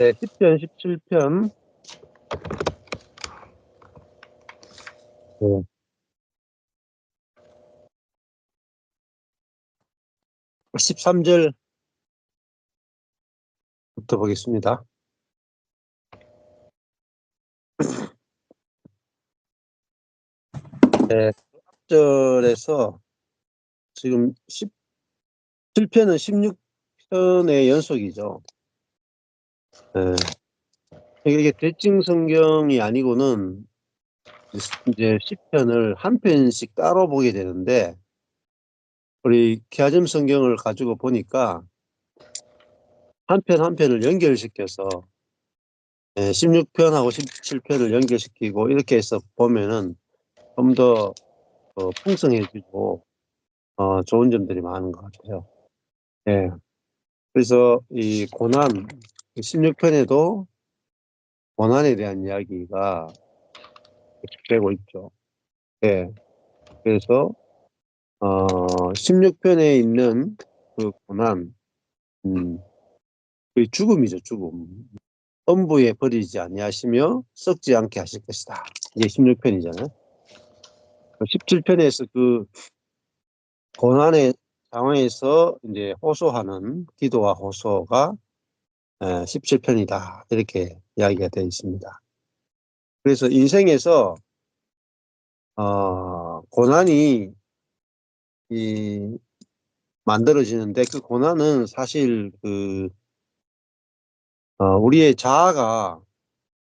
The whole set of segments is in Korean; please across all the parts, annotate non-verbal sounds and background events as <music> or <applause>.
네, 10편, 17편. 네. 13절부터 보겠습니다. 네, 1절에서 지금 17편은 16편의 연속이죠. 네. 이게 대칭 성경이 아니고는 이제 10편을 한 편씩 따로 보게 되는데 우리 기아점 성경을 가지고 보니까 한 편 한 편을 연결시켜서 16편하고 17편을 연결시키고 이렇게 해서 보면은 좀더 어, 풍성해지고 어, 좋은 점들이 많은 것 같아요. 예. 그래서 이 고난 16편에도 고난에 대한 이야기가 되고 있죠. 예. 그래서 어, 16편에 있는 그 고난, 음, 그 죽음이죠, 죽음. 엄부에 버리지 아니하시며 썩지 않게 하실 것이다. 이게 16편이잖아요. 17편에서 그 고난의 상황에서 이제 호소하는 기도와 호소가 17편이다. 이렇게 이야기가 되어 있습니다. 그래서 인생에서 어, 고난이 이 만들어지는데 그 고난은 사실 그 어, 우리의 자아가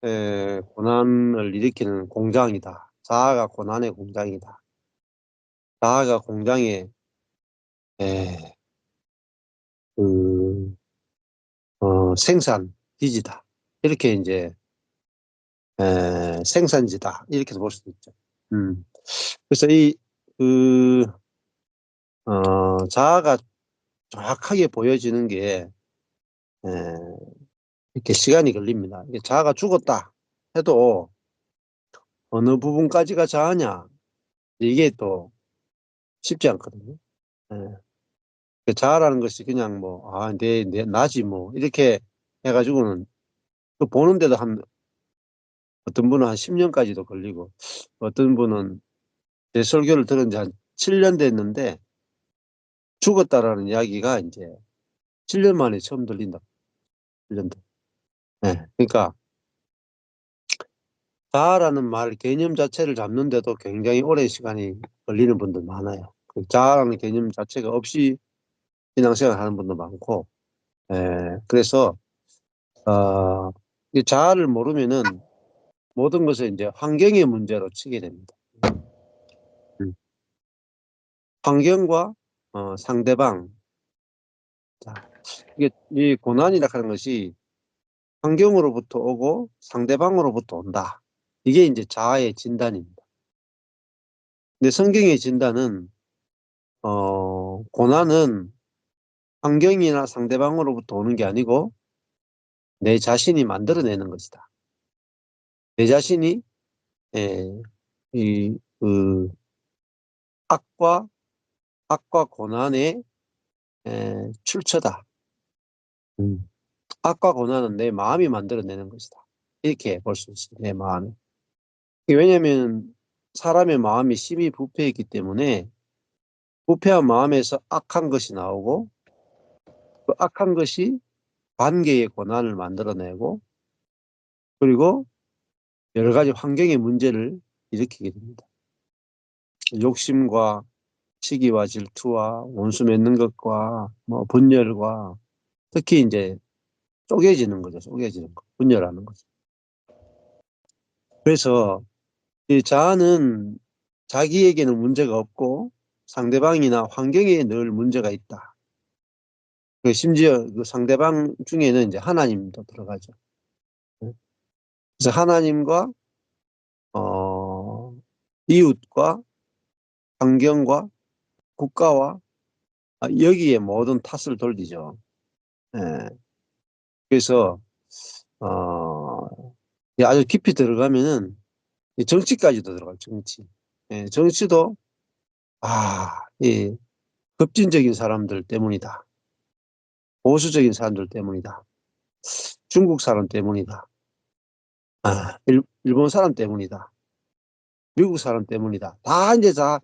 에, 고난을 일으키는 공장이다. 자아가 고난의 공장이다. 자아가 공장의 에, 그 어, 생산 기지다. 이렇게 이제 에, 생산지다. 이렇게 볼 수도 있죠. 음. 그래서 이 그 어, 자아가 정확하게 보여지는 게 에, 이렇게 시간이 걸립니다. 이게 자아가 죽었다 해도 어느 부분까지가 자아냐 이게 또 쉽지 않거든요. 예. 그 자아라는 것이 그냥 뭐, 아, 내, 내, 나지 뭐, 이렇게 해가지고는 그 보는데도 한, 어떤 분은 한 10년까지도 걸리고, 어떤 분은 제 설교를 들은 지 한 7년 됐는데, 죽었다라는 이야기가 이제 7년 만에 처음 들린다. 1년 돼. 예. 그러니까, 자아라는 말, 개념 자체를 잡는데도 굉장히 오랜 시간이 걸리는 분들 많아요. 그 자아라는 개념 자체가 없이 신앙생활 하는 분도 많고, 예. 그래서, 어, 이 자아를 모르면은 모든 것을 이제 환경의 문제로 치게 됩니다. 음. 환경과 어, 상대방. 자, 이게 이 고난이라 하는 것이 환경으로부터 오고 상대방으로부터 온다. 이게 이제 자아의 진단입니다. 근데 성경의 진단은 어, 고난은 환경이나 상대방으로부터 오는 게 아니고 내 자신이 만들어내는 것이다. 내 자신이 에, 이, 그, 악과 악과 고난의 에, 출처다. 음. 악과 고난은 내 마음이 만들어내는 것이다. 이렇게 볼 수 있습니다. 내 마음이. 왜냐하면 사람의 마음이 심히 부패했기 때문에 부패한 마음에서 악한 것이 나오고 그 악한 것이 관계의 고난을 만들어내고 그리고 여러 가지 환경의 문제를 일으키게 됩니다. 욕심과 시기와 질투와 원수 맺는 것과 뭐 분열과 특히 이제 쪼개지는 거죠. 쪼개지는 거. 분열하는 거죠. 그래서 이 자아는 자기에게는 문제가 없고 상대방이나 환경에 늘 문제가 있다. 그 심지어 그 상대방 중에는 이제 하나님도 들어가죠. 그래서 하나님과 어, 이웃과 환경과 국가와 아, 여기에 모든 탓을 돌리죠. 예. 그래서 어, 아주 깊이 들어가면은 정치까지도 들어가요. 정치. 예, 정치도 아, 이 급진적인 사람들 때문이다. 보수적인 사람들 때문이다. 중국 사람 때문이다. 아, 일, 일본 사람 때문이다. 미국 사람 때문이다. 다 이제 다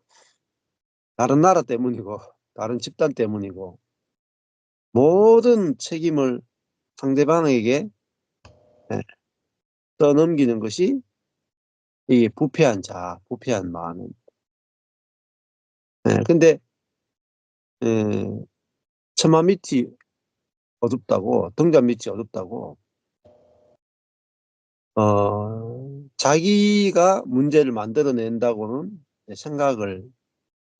다른 나라 때문이고 다른 집단 때문이고 모든 책임을 상대방에게 예, 떠넘기는 것이 이 부패한 자, 부패한 마음입니다. 예, 근데 예, 처마 밑이 어둡다고 등잔 밑이 어둡다고 어, 자기가 문제를 만들어낸다고는 생각을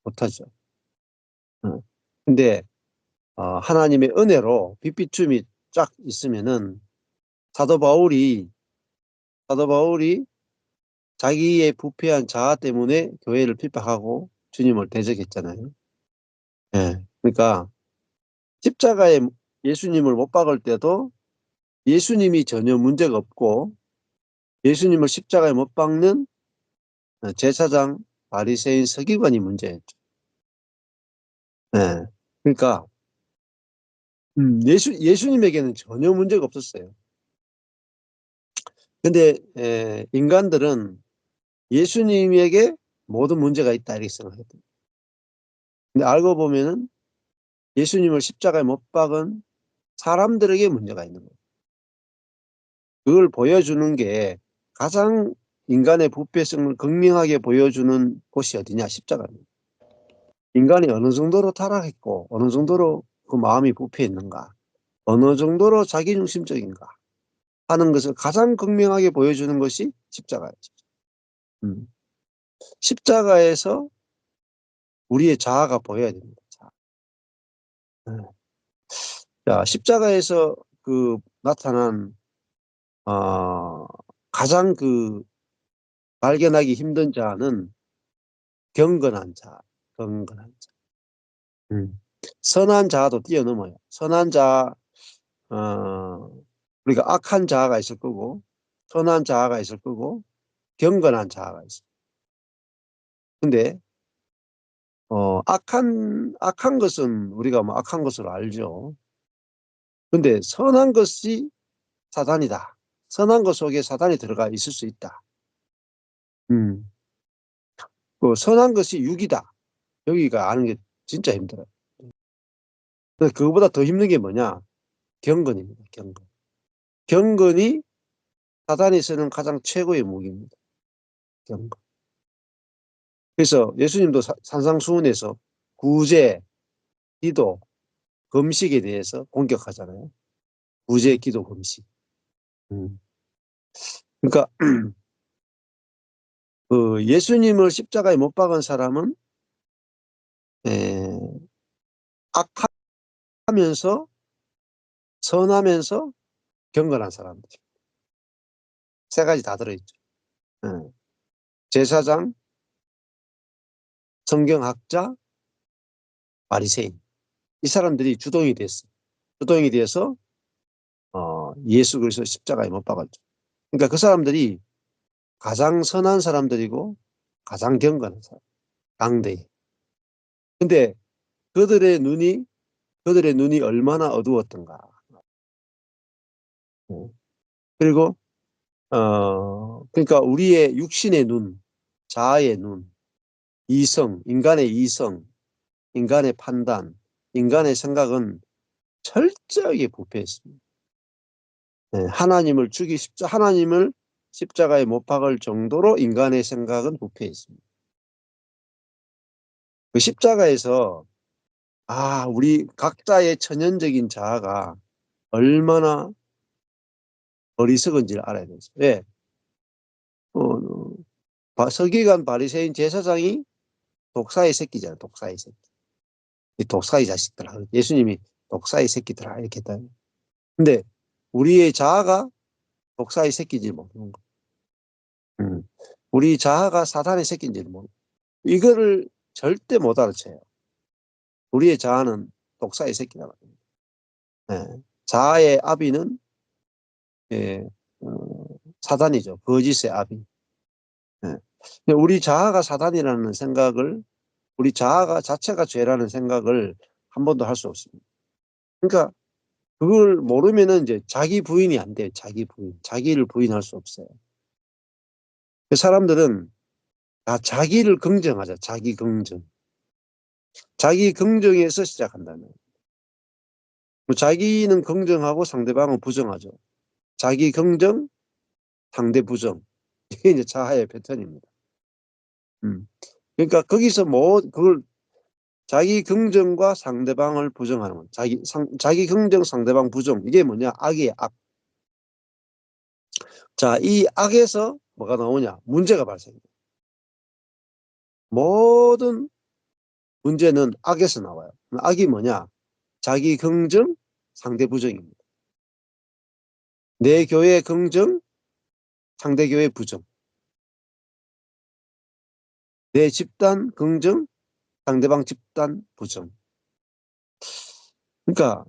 못하죠. 어, 근데 어, 하나님의 은혜로 빛비춤이 쫙 있으면은 사도 바울이 사도 바울이 자기의 부패한 자아 때문에 교회를 핍박하고 주님을 대적했잖아요. 예. 그러니까 십자가에 예수님을 못 박을 때도 예수님이 전혀 문제가 없고 예수님을 십자가에 못 박는 제사장 바리새인 서기관이 문제였죠. 예. 그러니까 음, 예수 예수님에게는 전혀 문제가 없었어요. 근데 에, 인간들은 예수님에게 모든 문제가 있다 이렇게 생각했던. 근데 알고 보면은 예수님을 십자가에 못 박은 사람들에게 문제가 있는 거예요. 그걸 보여주는 게 가장 인간의 부패성을 극명하게 보여주는 곳이 어디냐 십자가입니다. 인간이 어느 정도로 타락했고 어느 정도로 그 마음이 부패했는가 어느 정도로 자기중심적인가 하는 것을 가장 극명하게 보여주는 것이 십자가예요. 음. 십자가에서 우리의 자아가 보여야 됩니다. 자아. 네. 자, 십자가에서 그 나타난 어, 가장 그 발견하기 힘든 자는 경건한 자, 경건한 자. 음. 선한 자도 뛰어넘어요. 선한 자, 어, 우리가 악한 자아가 있을 거고, 선한 자아가 있을 거고, 경건한 자아가 있어요. 근데, 어, 악한, 악한 것은 우리가 뭐 악한 것으로 알죠. 근데 선한 것이 사단이다. 선한 것 속에 사단이 들어가 있을 수 있다. 음. 그 선한 것이 육이다. 여기가 아는 게 진짜 힘들어요. 그거보다 더 힘든 게 뭐냐? 경건입니다. 경건. 경건이 사단이 쓰는 가장 최고의 무기입니다. 경건. 그래서 예수님도 산상수훈에서 구제, 기도, 금식에 대해서 공격하잖아요. 구제, 기도, 금식. 음. 그러니까 <clears throat> 그 예수님을 십자가에 못 박은 사람은 에, 악하면서 선하면서 경건한 사람들. 세 가지 다 들어있죠. 에. 제사장, 성경학자, 바리새인. 이 사람들이 주동이 됐어. 주동이 되어서 어, 예수 그리스도 십자가에 못 박았죠. 그러니까 그 사람들이 가장 선한 사람들이고 가장 경건한 사람. 당대에. 근데 그들의 눈이 그들의 눈이 얼마나 어두웠던가. 네. 그리고 어 그러니까 우리의 육신의 눈, 자아의 눈, 이성, 인간의 이성, 인간의 판단, 인간의 생각은 철저하게 부패했습니다. 네, 하나님을 죽이 십자 하나님을 십자가에 못 박을 정도로 인간의 생각은 부패했습니다. 그 십자가에서 아 우리 각자의 천연적인 자아가 얼마나 어리석은지를 알아야 되죠. 왜? 어, 서기관 바리새인 제사장이 독사의 새끼잖아요. 독사의 새끼. 이 독사의 자식들아. 예수님이 독사의 새끼들아 이렇게 했다. 근데 우리의 자아가 독사의 새끼인지 모르는 거. 음. 우리 자아가 사단의 새끼인지 모르는 거. 이거를 절대 못 알아채요. 우리의 자아는 독사의 새끼다. 네. 자아의 아비는 예, 어, 사단이죠. 거짓의 아비. 네. 우리 자아가 사단이라는 생각을 우리 자아가 자체가 죄라는 생각을 한 번도 할 수 없습니다. 그러니까 그걸 모르면은 인제 자기 부인이 안 돼요, 자기 부인. 자기를 부인할 수 없어요. 그 사람들은 다 자기를 긍정하자, 자기 긍정. 자기 긍정에서 시작한다는 뭐 자기는 긍정하고 상대방은 부정하죠. 자기 긍정, 상대 부정. 이게 이제 자아의 패턴입니다. 음. 그러니까 거기서 뭐 그걸 자기 긍정과 상대방을 부정하는 건 자기 상 자기 긍정 상대방 부정 이게 뭐냐? 악이에요, 악. 자, 이 악에서 뭐가 나오냐? 문제가 발생해요. 모든 문제는 악에서 나와요. 악이 뭐냐? 자기 긍정, 상대 부정입니다. 내 교회 긍정, 상대 교회 부정. 내 집단 긍정, 상대방 집단 부정. 그러니까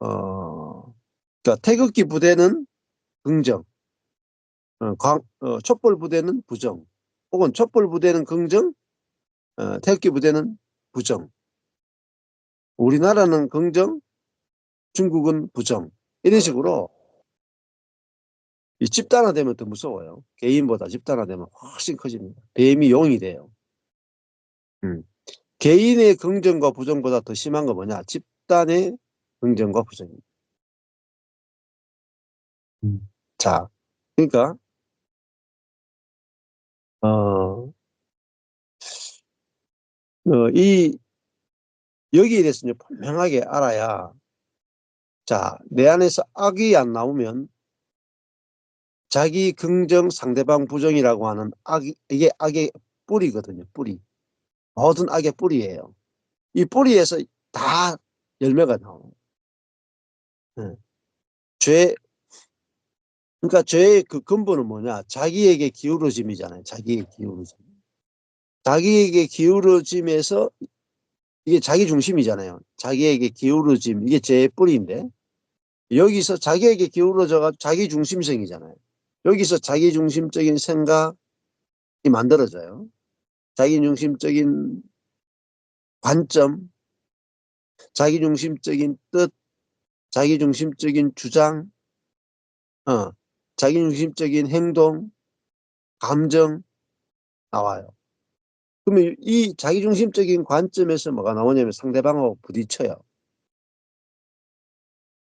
어 그러니까 태극기 부대는 긍정, 어 광 어 촛불 부대는 부정, 혹은 촛불 부대는 긍정, 어 태극기 부대는 부정. 우리나라는 긍정, 중국은 부정. 이런 식으로 이 집단화되면 더 무서워요. 개인보다 집단화되면 훨씬 커집니다. 뱀이 용이 돼요. 음. 개인의 긍정과 부정보다 더 심한 건 뭐냐? 집단의 긍정과 부정입니다. 음. 자, 그러니까 어 어 이 여기에 대해서 이제 분명하게 알아야 자, 내 안에서 악이 안 나오면 자기 긍정, 상대방 부정이라고 하는 악이 이게 악의 뿌리거든요, 뿌리. 모든 악의 뿌리예요. 이 뿌리에서 다 열매가 나와요. 예. 죄 그러니까 죄의 그 근본은 뭐냐? 자기에게 기울어짐이잖아요, 자기에게 기울어짐. 자기에게 기울어짐에서 이게 자기 중심이잖아요. 자기에게 기울어짐 이게 죄의 뿌리인데 여기서 자기에게 기울어져 가지고 자기 중심성이잖아요. 여기서 자기 중심적인 생각이 만들어져요. 자기 중심적인 관점, 자기 중심적인 뜻, 자기 중심적인 주장, 어, 자기 중심적인 행동, 감정 나와요. 그러면 이 자기 중심적인 관점에서 뭐가 나오냐면 상대방하고 부딪혀요.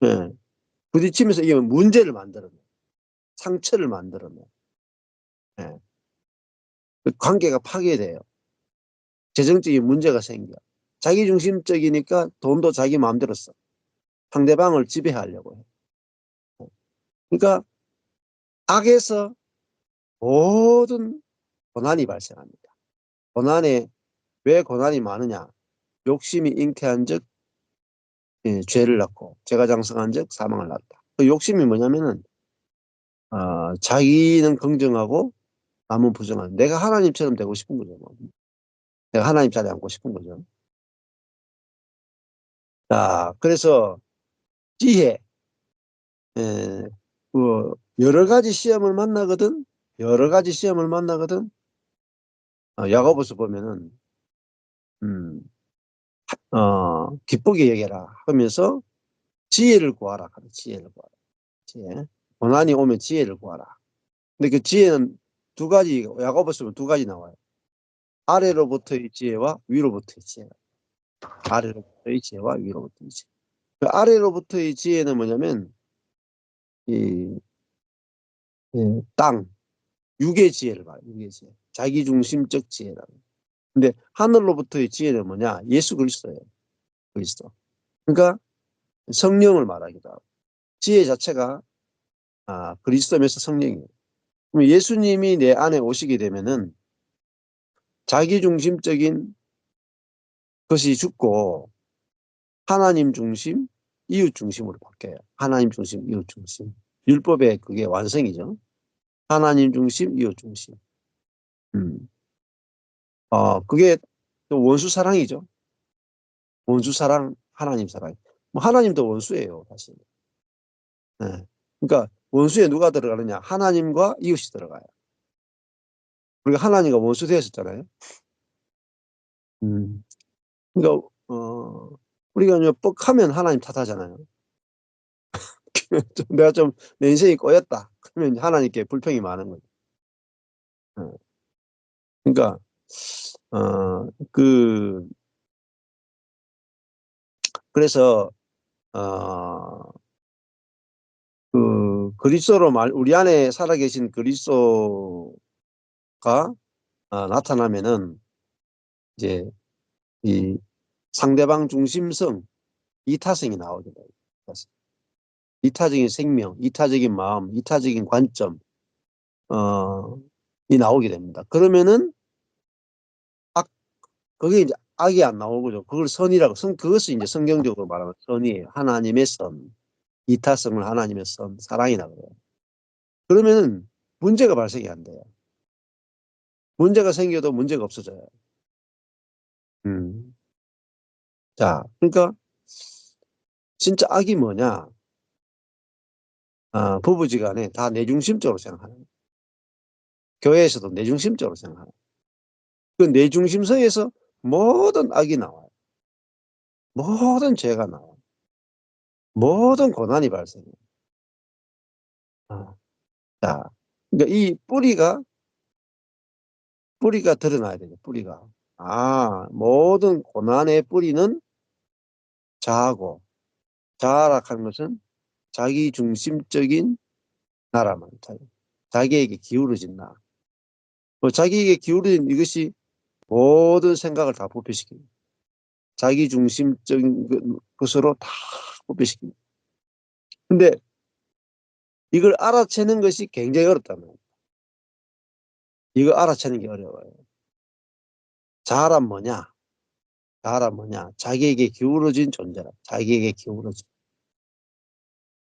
예. 부딪히면서 이게 문제를 만들어내요. 상처를 만들어내요. 예. 그 관계가 파괴돼요. 재정적인 문제가 생겨. 자기 중심적이니까 돈도 자기 마음대로 써. 상대방을 지배하려고 해. 어. 그러니까 악에서 모든 고난이 발생합니다. 고난에 왜 고난이 많으냐? 욕심이 잉태한 즉 예 죄를 낳고 죄가 장성한 즉 사망을 낳았다. 그 욕심이 뭐냐면은 어 자기는 긍정하고 남은 부정하는 내가 하나님처럼 되고 싶은 거죠 뭐. 내가 하나님 자리에 앉고 싶은 거죠. 자 그래서 지혜 예그 여러 가지 시험을 만나거든 여러 가지 시험을 만나거든 어 야고보서 보면은 음 어 "기쁘게 여겨라." 하면서 "지혜를 구하라." 지혜를 구하라. 지혜. 고난이 오면 지혜를 구하라. 근데 그 지혜는 두 가지 야고보서 보면 두 가지 나와요. 아래로부터의 지혜와 위로부터의 지혜. 아래로부터의 지혜와 위로부터의 지혜. 그 아래로부터의 지혜는 뭐냐면 이예 땅, 육의 지혜를 봐요, 육의 지혜. 자기 중심적 지혜라는 근데 하늘로부터의 지혜는 뭐냐? 예수 그리스도예요. 그리스도. 그러니까 성령을 말하기도 하고 지혜 자체가 아 그리스도면서 성령이에요. 그럼 예수님이 내 안에 오시게 되면은 자기 중심적인 것이 죽고 하나님 중심, 이웃 중심으로 바뀌어요. 하나님 중심, 이웃 중심. 율법의 그게 완성이죠. 하나님 중심, 이웃 중심. 음. 어 그게 또 원수 사랑이죠. 원수 사랑, 하나님 사랑. 뭐 하나님도 원수예요, 사실. 예. 그러니까 원수에 누가 들어가느냐? 하나님과 이웃이 들어가요. 우리가 하나님과 원수 되었었잖아요. 음. 그러니까 어 우리가 이제 뻑하면 하나님 탓하잖아요. 좀 <laughs> 내가 좀 내 인생이 꼬였다. 그러면 하나님께 불평이 많은 거죠. 어. 그러니까 어 그 그래서 어 그 그리스도로 말 우리 안에 살아계신 그리스도가 어 나타나면은 이제 이 상대방 중심성 이타성이 나오게 돼요. 이타적인 생명, 이타적인 마음, 이타적인 관점 어 이 나오게 됩니다. 그러면은 악 그게 이제 악이 안 나오는 거죠. 그걸 선이라고 성 그것을 이제 성경적으로 말하면 선이에요. 하나님의 선. 이타성을 하나님의 선, 사랑이라 그래요. 그러면은 문제가 발생이 안 돼요. 문제가 생겨도 문제가 없어져요. 음. 자, 그러니까 진짜 악이 뭐냐? 아, 부부지간에 다 내중심적으로 생각하는. 교회에서도 내중심적으로 생각하는 그 내중심성에서 모든 악이 나와요. 모든 죄가 나와요. 모든 고난이 발생해요. 아. 자, 그러니까 이 뿌리가 뿌리가 드러나야 되죠. 뿌리가. 아, 모든 고난의 뿌리는 자아고 자아락하는 것은 자기 중심적인 나라만 자기에게 기울어진 나. 뭐 자기에게 기울어진 이것이 모든 생각을 다 부패시킵니다. 자기 중심적인 그, 것으로 다 부패시킵니다. 근데 이걸 알아채는 것이 굉장히 어렵다는 거예요. 이거 알아채는 게 어려워요. 자아란 뭐냐? 자아란 뭐냐? 자기에게 기울어진 존재라. 자기에게 기울어진.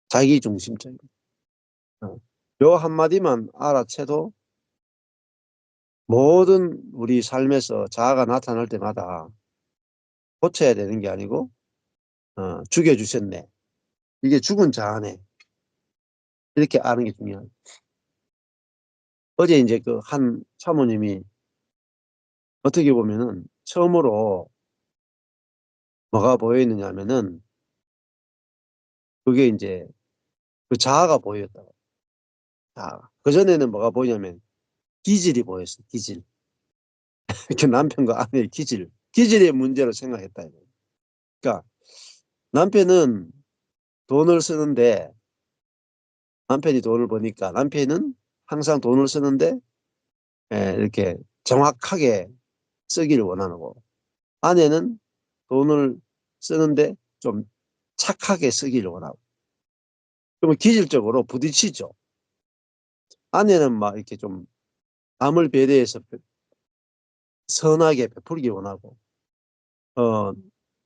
자기 중심적인. 어. 요 한마디만 알아채도 모든 우리 삶에서 자아가 나타날 때마다 고쳐야 되는 게 아니고 어, 죽여주셨네. 이게 죽은 자아네. 이렇게 아는 게 중요해요. 어제 이제 그 한 사모님이 어떻게 보면은 처음으로 뭐가 보였느냐 하면은 그게 이제 그 자아가 보였다고. 자, 그전에는 뭐가 보이냐면 기질이 보였어, 기질. 이렇게 <laughs> 남편과 아내의 기질. 기질의 문제로 생각했다. 그러니까 남편은 돈을 쓰는데 남편이 돈을 버니까 남편은 항상 돈을 쓰는데 예, 이렇게 정확하게 쓰기를 원하고 아내는 돈을 쓰는데 좀 착하게 쓰기를 원하고 그러면 기질적으로 부딪히죠. 아내는 막 이렇게 좀 남을 배려해서 선하게 베풀기 원하고 어,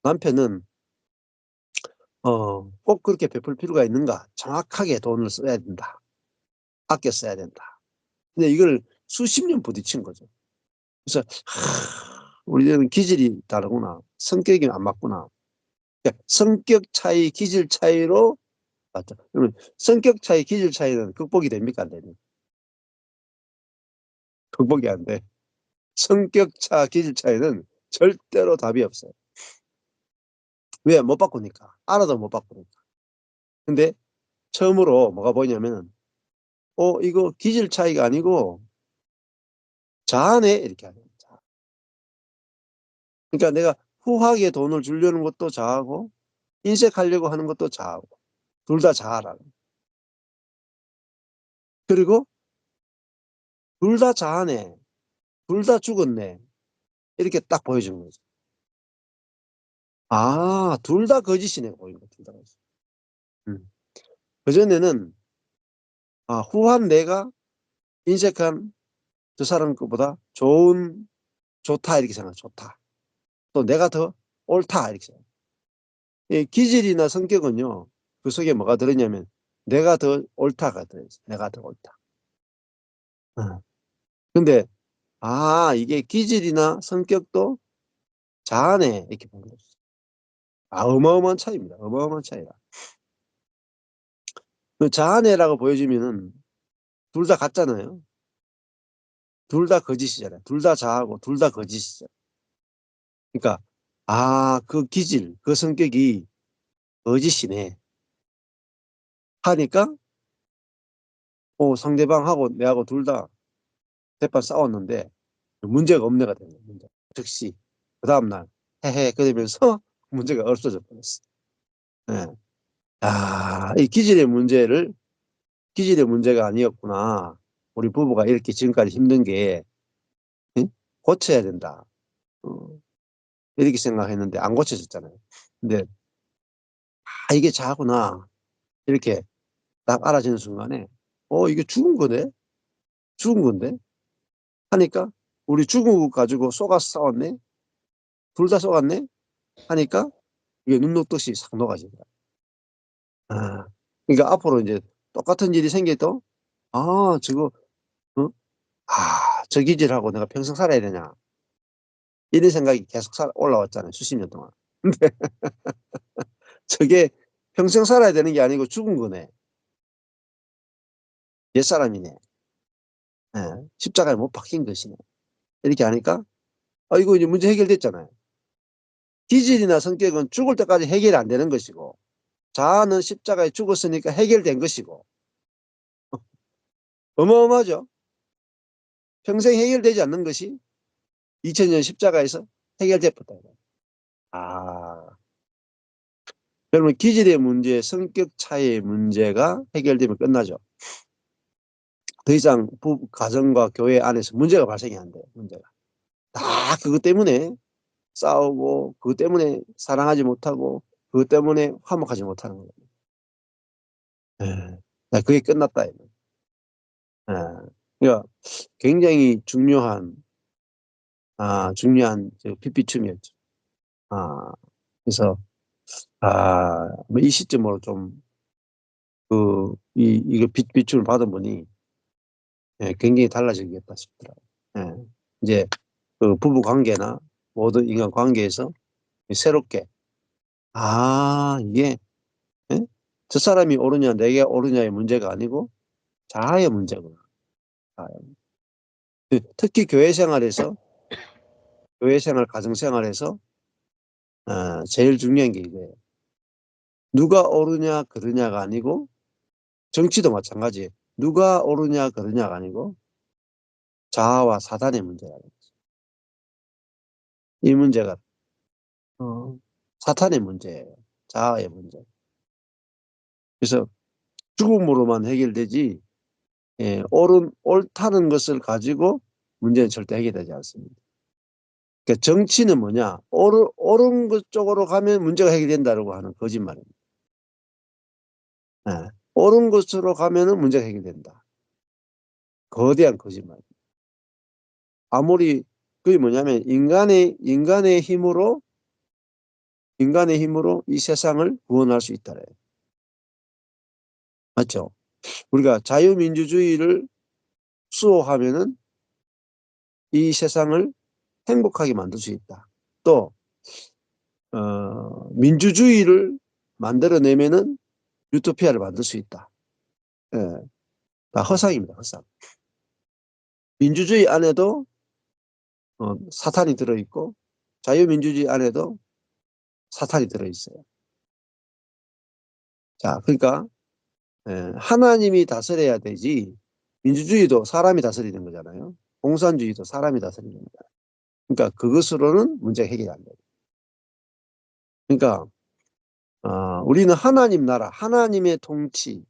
남편은 어, 꼭 그렇게 베풀 필요가 있는가? 정확하게 돈을 써야 된다. 아껴 써야 된다. 근데 이걸 수십 년 부딪힌 거죠. 그래서 하, 우리는 기질이 다르구나. 성격이 안 맞구나. 그러니까 성격 차이 기질 차이로 맞죠 그러면 성격 차이 기질 차이는 극복이 됩니까? 안 됩니까? 극복이 안 돼. 성격 차 기질 차이는 절대로 답이 없어요 왜? 못 바꾸니까. 알아도 못 바꾸니까. 근데 처음으로 뭐가 보이냐면 어 이거 기질 차이가 아니고 자아네 이렇게 하는 거죠. 그러니까 내가 후하게 돈을 주려는 것도 자아고 인색하려고 하는 것도 자아고 둘 다 자아라는 그리고 둘 다 자아네 둘 다 죽었네 이렇게 딱 보여주는 거죠. 아, 둘 다 거짓이네, 보인 거, 둘다 거짓. 음. 그전에는, 아, 후한 내가 인색한 저 사람 것보다 좋은, 좋다, 이렇게 생각, 좋다. 또 내가 더 옳다, 이렇게 생각. 이 기질이나 성격은요, 그 속에 뭐가 들었냐면, 내가 더 옳다가 들어있어. 내가 더 옳다. 어. 근데, 아, 이게 기질이나 성격도 자아네, 이렇게 보는 거죠. 아, 어마어마한 차이입니다. 어마어마한 차이야. 그 자아내라고 보여주면은 둘 다 같잖아요. 둘 다 거짓이잖아요. 둘 다 자아고 둘 다 거짓이죠. 그러니까 아, 그 기질, 그 성격이 거짓이네. 하니까 어 상대방하고 내하고 둘 다 대판 싸웠는데 문제가 없네가 되는 문제. 즉시 그 다음 날 헤헤 그러면서 문제가 없어져 버렸어. 예. 아, 이 기질의 문제를 기질의 문제가 아니었구나. 우리 부부가 이렇게 지금까지 힘든 게 응? 고쳐야 된다. 어, 이렇게 생각했는데 안 고쳐졌잖아요. 근데 아 이게 자구나 이렇게 딱 알아지는 순간에 어 이게 죽은 거네? 죽은 건데? 하니까 우리 죽은 것 가지고 쏘가서 싸웠네? 둘 다 쏘갔네? 하니까 이게 눈 녹듯이 싹 녹아진다. 아, 그러니까 앞으로 이제 똑같은 일이 생겨도 아 저거 어? 아, 저 기질하고 내가 평생 살아야 되냐? 이런 생각이 계속 살 올라왔잖아요. 수십 년 동안. <laughs> 근데 저게 평생 살아야 되는 게 아니고 죽은 거네. 옛사람이네. 예. 십자가에 못 박힌 것이네. 이렇게 하니까 아 이거 이제 문제 해결됐잖아요. 기질이나 성격은 죽을 때까지 해결이 안 되는 것이고 자아는 십자가에 죽었으니까 해결된 것이고 <laughs> 어마어마하죠. 평생 해결되지 않는 것이 2000년 십자가에서 해결됐다. 아. 그러면 기질의 문제, 성격 차이의 문제가 해결되면 끝나죠. 더 이상 부부, 가정과 교회 안에서 문제가 발생이 안 돼요. 문제가. 다 그것 때문에 싸우고 그것 때문에 사랑하지 못하고 그것 때문에 화목하지 못하는 거예요. 예. 그게 끝났다. 예. 그러니까 굉장히 중요한 아 중요한 빛비춤이었죠. 아 그래서 아 이 시점으로 좀 그 이 이거 빛 비춤을 받은 분이 예 굉장히 달라지겠다 싶더라고요. 예. 이제 그 부부 관계나 모든 인간 관계에서 새롭게 아 이게 예? 저 사람이 옳으냐 내가 옳으냐의 문제가 아니고 자아의 문제구나. 자아의 그 특히 교회 생활에서 교회 생활, 가정 생활에서 어 제일 중요한 게 이거예요. 누가 옳으냐 그르냐가 아니고 정치도 마찬가지예요. 누가 옳으냐 그르냐가 아니고 자아와 사단의 문제라는. 이 문제가 어 사탄의 문제예요. 자아의 문제. 그래서 죽음으로만 해결되지 예 옳은 옳다는 것을 가지고 문제는 절대 해결되지 않습니다. 그러니까 정치는 뭐냐? 옳은 옳은 것 쪽으로 가면 문제가 해결된다라고 하는 거짓말입니다. 예. 옳은 것으로 가면 은 문제가 해결된다. 거대한 거짓말입니다. 아무리 그게 뭐냐면 인간의 인간의 힘으로 인간의 힘으로 이 세상을 구원할 수 있다래요. 맞죠? 우리가 자유민주주의를 수호하면은 이 세상을 행복하게 만들 수 있다. 또 어 민주주의를 만들어 내면은 유토피아를 만들 수 있다. 예. 다 허상입니다. 허상. 민주주의 안에도 어 사탄이 들어 있고 자유민주주의 안에도 사탄이 들어 있어요. 자 그러니까 예 하나님이 다스려야 되지 민주주의도 사람이 다스리는 거잖아요. 공산주의도 사람이 다스리는 거잖아요. 그러니까 그것으로는 문제가 해결이 안 돼요. 그러니까 어 우리는 하나님 나라, 하나님의 통치,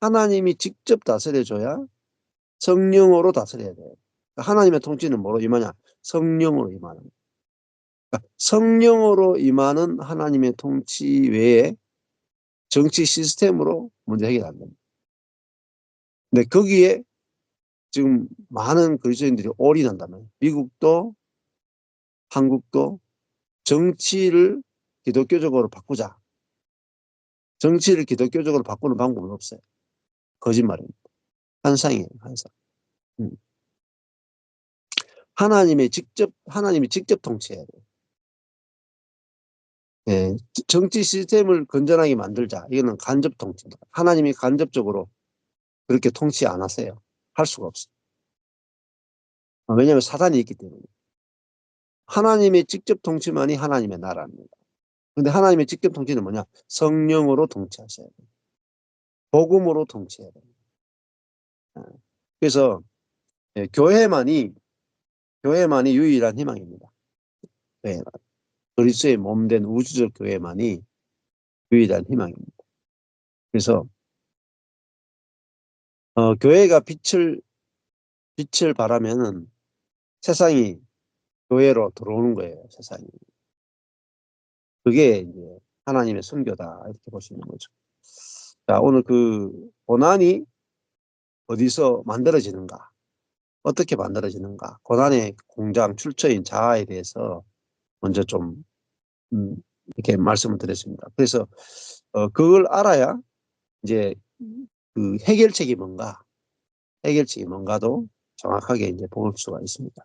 하나님이 직접 다스려 줘야 성령으로 다스려야 돼요. 하나님의 통치는 뭐로 임하냐? 성령으로 임하는. 그러니까 성령으로 임하는 하나님의 통치 외에 정치 시스템으로 문제 해결 안 됩니다. 근데 거기에 지금 많은 그리스도인들이 올인한다면 미국도 한국도 정치를 기독교적으로 바꾸자. 정치를 기독교적으로 바꾸는 방법은 없어요. 거짓말입니다. 환상이에요, 환상. 음. 하나님의 직접 하나님이 직접 통치해야 돼요. 예. 정치 시스템을 건전하게 만들자. 이거는 간접 통치입니다. 하나님이 간접적으로 그렇게 통치 안 하세요. 할 수가 없어요. 어 왜냐하면 사단이 있기 때문에. 하나님의 직접 통치만이 하나님의 나라입니다. 근데 하나님의 직접 통치는 뭐냐? 성령으로 통치하셔야 돼요. 복음으로 통치해야 됩니다. 예. 그래서 예, 교회만이 교회만이 유일한 희망입니다. 교회만. 그리스도의 몸된 우주적 교회만이 유일한 희망입니다. 그래서 어, 교회가 빛을 빛을 발하면은 세상이 교회로 들어오는 거예요. 세상이. 그게 이제 하나님의 선교다 이렇게 볼 수 있는 거죠. 자 오늘 그 고난이 어디서 만들어지는가? 어떻게 만들어지는가? 고난의 공장 출처인 자아에 대해서 먼저 좀 음, 이렇게 말씀을 드렸습니다. 그래서 어, 그걸 알아야 이제 그 해결책이 뭔가, 해결책이 뭔가도 정확하게 이제 볼 수가 있습니다.